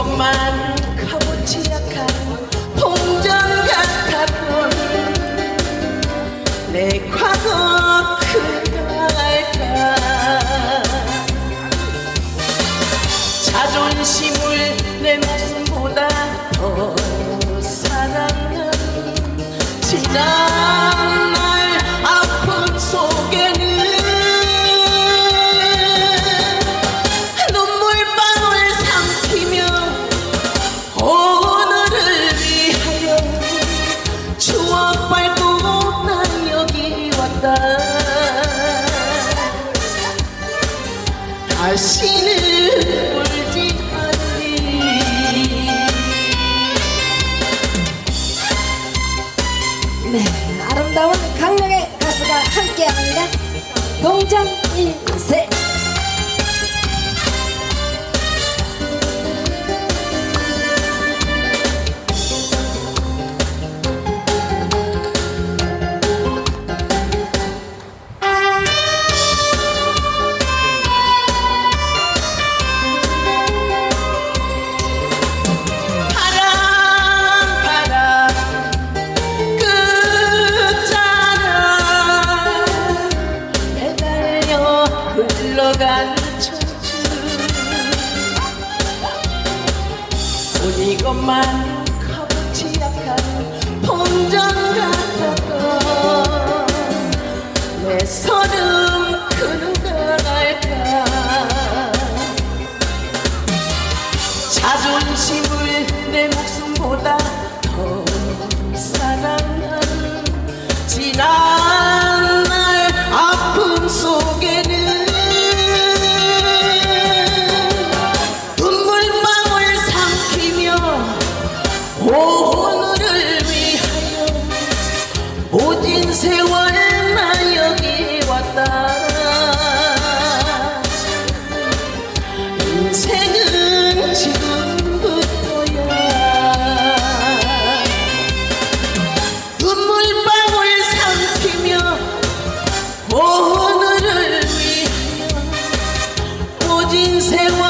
조금만 값어치 약한 동전 같았던 내 과거 그날까 자존심을 내 목숨보다 더 사랑한 지난 않리 네, 아름다운 강력의 가수가 함께합니다. 동정 일세. 것만 컵치 약한 본전 같았던 내 서름 크는 걸알까? 자존심을 내 목숨보다 더 사랑하는 지난 모진 세월 나 여기 왔다. 인생은 지금부터야. 눈물방울 삼키며 오늘을 위하여 모진 세월